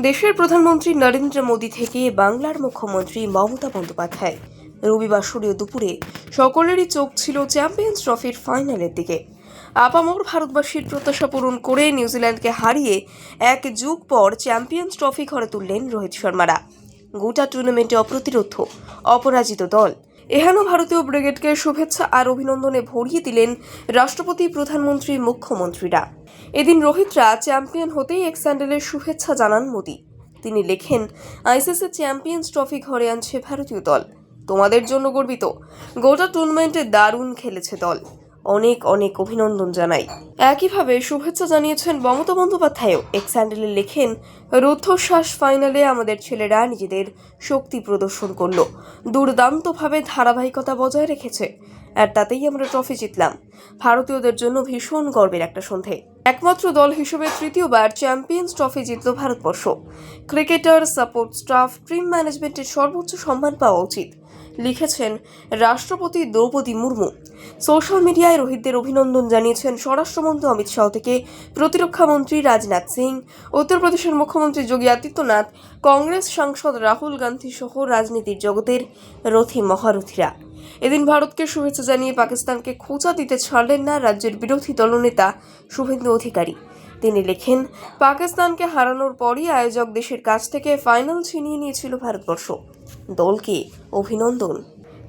দেশের প্রধানমন্ত্রী নরেন্দ্র মোদী থেকে বাংলার মুখ্যমন্ত্রী মমতা বন্দ্যোপাধ্যায়। রবিবার সূর্য দুপুরে সকলেরই চোখ ছিল চ্যাম্পিয়ন্স ট্রফির ফাইনালের দিকে। আপামর ভারতবাসীর প্রত্যাশা পূরণ করে নিউজিল্যান্ডকে হারিয়ে এক যুগ পর চ্যাম্পিয়ন্স ট্রফি ঘরে তুললেন রোহিত শর্মারা। গোটা টুর্নামেন্টে অপ্রতিরোধ, অপরাজিত দল। এহেন ভারতীয় ব্রিগেডকে শুভেচ্ছা আর অভিনন্দনে ভরিয়ে দিলেন রাষ্ট্রপতি, প্রধানমন্ত্রী, মুখ্যমন্ত্রীরা। এদিন রোহিতরা চ্যাম্পিয়ন হতেই এক স্যান্ডেলের শুভেচ্ছা জানান মোদি। তিনি লেখেন, আইসিসি চ্যাম্পিয়ন্স ট্রফি ঘরে আনছে ভারতীয় দল। তোমাদের জন্য গর্বিত। গোটা টুর্নামেন্টে দারুণ খেলেছে দল। অনেক অনেক অভিনন্দন জানাই। একইভাবে শুভেচ্ছা জানিয়েছেন মমতা বন্দ্যোপাধ্যায়ও। এক স্যান্ডেলে লেখেন, রুদ্ধশ্বাস ফাইনালে আমাদের ছেলেরা নিজেদের শক্তি প্রদর্শন করল। দুর্দান্তভাবে ধারাবাহিকতা বজায় রেখেছে। আর তাতেই আমরা ট্রফি জিতলাম। ভারতীয়দের জন্য ভীষণ গর্বের একটা সন্ধে। একমাত্র দল হিসেবে তৃতীয়বার চ্যাম্পিয়ন্স ট্রফি জিতল Bharatvarsha. Cricketer, support staff, team ম্যানেজমেন্টের সর্বোচ্চ সম্মান পাওয়া উচিত। লিখেছেন রাষ্ট্রপতি দ্রৌপদী মুর্মু। সোশ্যাল মিডিয়ায় রোহিতদের অভিনন্দন জানিয়েছেন স্বরাষ্ট্রমন্ত্রী অমিত শাহ থেকে। প্রতিরক্ষা মন্ত্রী রাজনাথ সিং, উত্তরপ্রদেশের মুখ্যমন্ত্রী যোগী আদিত্যনাথ, কংগ্রেস সাংসদ রাহুল গান্ধী সহ রাজনীতির জগতের রথী মহারথীরা। এদিন ভারতকে শুভেচ্ছা জানিয়ে পাকিস্তানকে খোঁচা দিতে ছাড়লেন না রাজ্যের বিরোধী দলনেতা শুভেন্দু অধিকারী। তিনি লেখেন, পাকিস্তানকে হারানোর পরই আয়োজক দেশের কাছ থেকে ফাইনাল ছিনিয়ে নিয়েছিল ভারতবর্ষ। দলকে অভিনন্দন।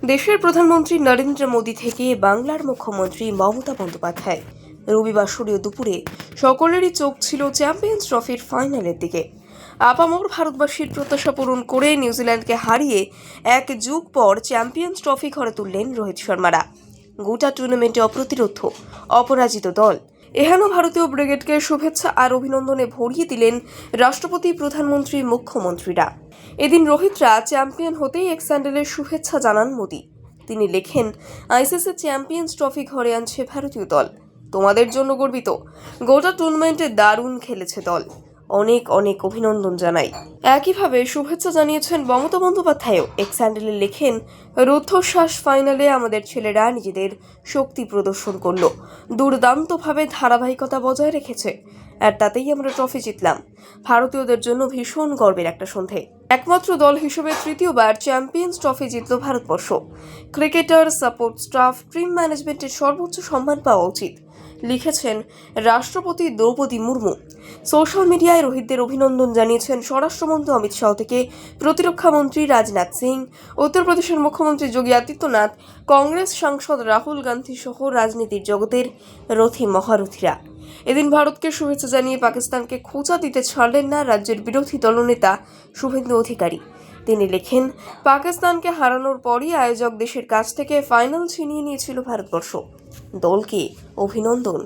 দেশের প্রধানমন্ত্রী নরেন্দ্র মোদী থেকে বাংলার মুখ্যমন্ত্রী মমতা বন্দ্যোপাধ্যায়। রবিবার সূর্য দুপুরে সকলেরই চোখ ছিল চ্যাম্পিয়ন্স ট্রফির ফাইনালের দিকে। আপামর ভারতবাসীর প্রত্যাশা পূরণ করে নিউজিল্যান্ডকে হারিয়ে এক যুগ পর চ্যাম্পিয়ন্স ট্রফি ঘরে তুললেন রোহিত শর্মারা। গোটা টুর্নামেন্টে অপ্রতিরোধ, অপরাজিত দল। এহেন ভারতীয় ব্রিগেডকে শুভেচ্ছা আর অভিনন্দনে ভরিয়ে দিলেন রাষ্ট্রপতি, প্রধানমন্ত্রী, মুখ্যমন্ত্রীরা। এদিন রোহিতরা চ্যাম্পিয়ন হতেই এক স্যান্ডেলের শুভেচ্ছা জানান মোদী। তিনি লেখেন, আইসিসি চ্যাম্পিয়ন্স ট্রফি ঘরে আনছে ভারতীয় দল। তোমাদের জন্য গর্বিত। গোটা টুর্নামেন্টে দারুণ খেলেছে দল। অনেক অনেক অভিনন্দন জানাই। একইভাবে শুভেচ্ছা জানিয়েছেন মমতা বন্দ্যোপাধ্যায়ও। এক স্যান্ডেলে লেখেন, রুদ্ধশ্বাস ফাইনালে আমাদের ছেলেরা নিজেদের শক্তি প্রদর্শন করল। দুর্দান্তভাবে ধারাবাহিকতা বজায় রেখেছে। আর তাতেই আমরা ট্রফি জিতলাম। ভারতীয়দের জন্য ভীষণ গর্বের একটা সন্ধে। একমাত্র দল হিসেবে তৃতীয়বার চ্যাম্পিয়ন্স ট্রফি জিতল Bharatvarsha. Cricketer support staff team ম্যানেজমেন্টের সর্বোচ্চ সম্মান পাওয়া উচিত। লিখেছেন রাষ্ট্রপতি দ্রৌপদী মুর্মু। সোশ্যাল মিডিয়ায় রোহিতদের অভিনন্দন জানিয়েছেন স্বরাষ্ট্রমন্ত্রী অমিত শাহ থেকে। প্রতিরক্ষা মন্ত্রী রাজনাথ সিং উত্তরপ্রদেশের মুখ্যমন্ত্রী যোগী আদিত্যনাথ, কংগ্রেস সাংসদ রাহুল গান্ধী সহ রাজনীতির জগতের রথী মহারথীরা। এদিন ভারতকে শুভেচ্ছা জানিয়ে পাকিস্তানকে খোঁচা দিতে ছাড়লেন না রাজ্যের বিরোধী দলনেতা শুভেন্দু অধিকারী। তিনি লেখেন, পাকিস্তানকে হারানোর পরই আয়োজক দেশের কাছ থেকে ফাইনাল ছিনিয়ে নিয়েছিল ভারতবর্ষ। দলকে অভিনন্দন।